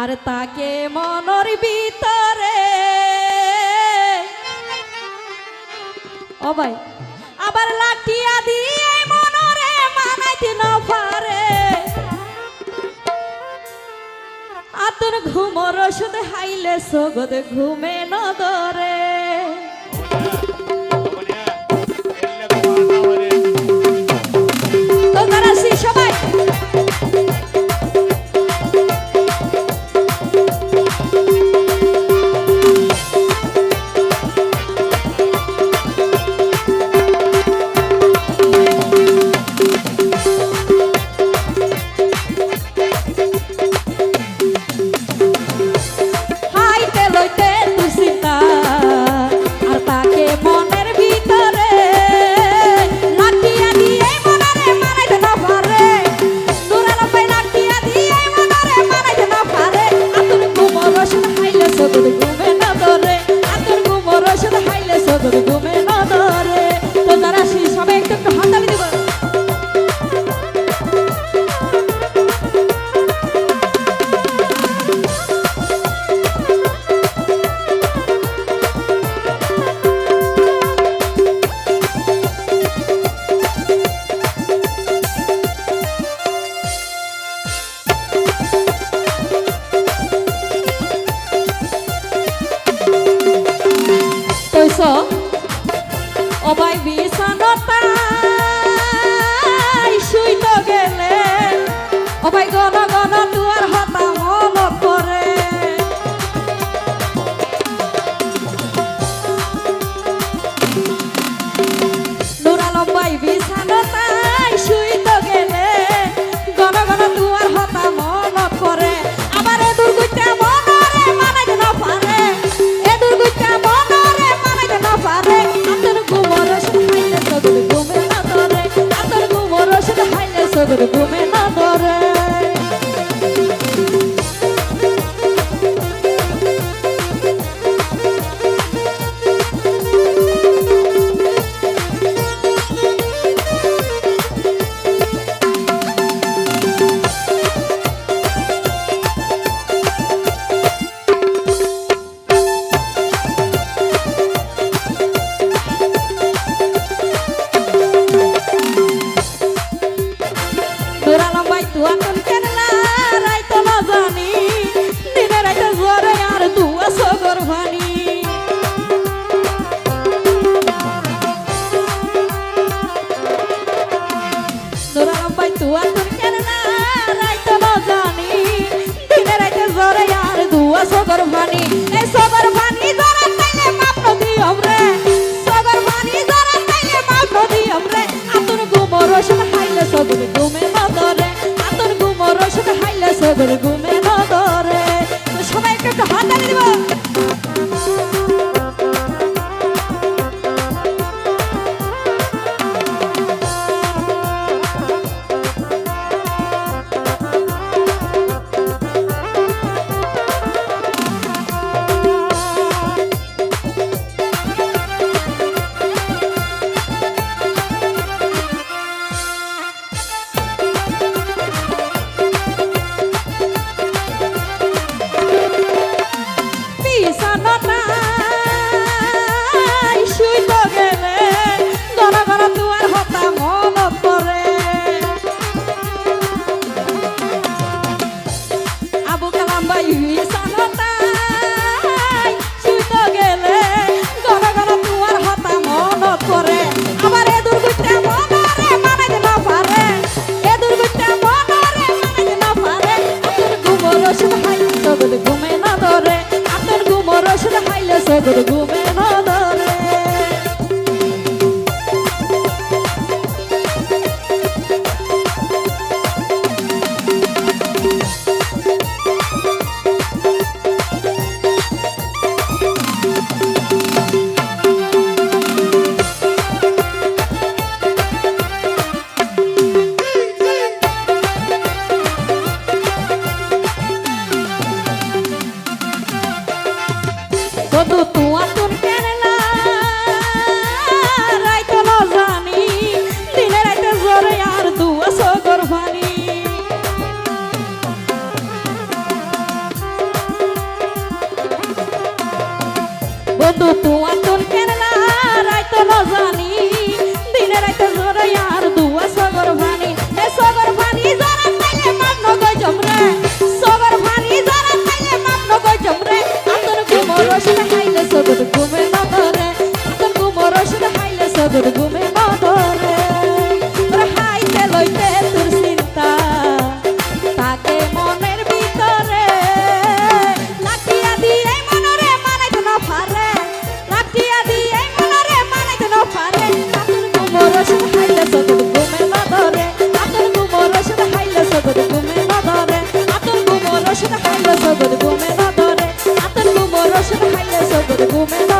আর তাকে মনের ভিতরে। ও ভাই, আবার লাঠিয়া দিয়ে মনরে মানাইতে না পারে। আতর ঘুমর ওষুধ হাইলে সগদ ঘুমে নদরে। অবাই বিয়ে সদুদ্যমে todo do menor বন্ধু তোমার তোর কেনলা রাইতো জানি দিনে রাইতে জোরে আর দুয়া সগর ভানি। এ সগর ভানি comendo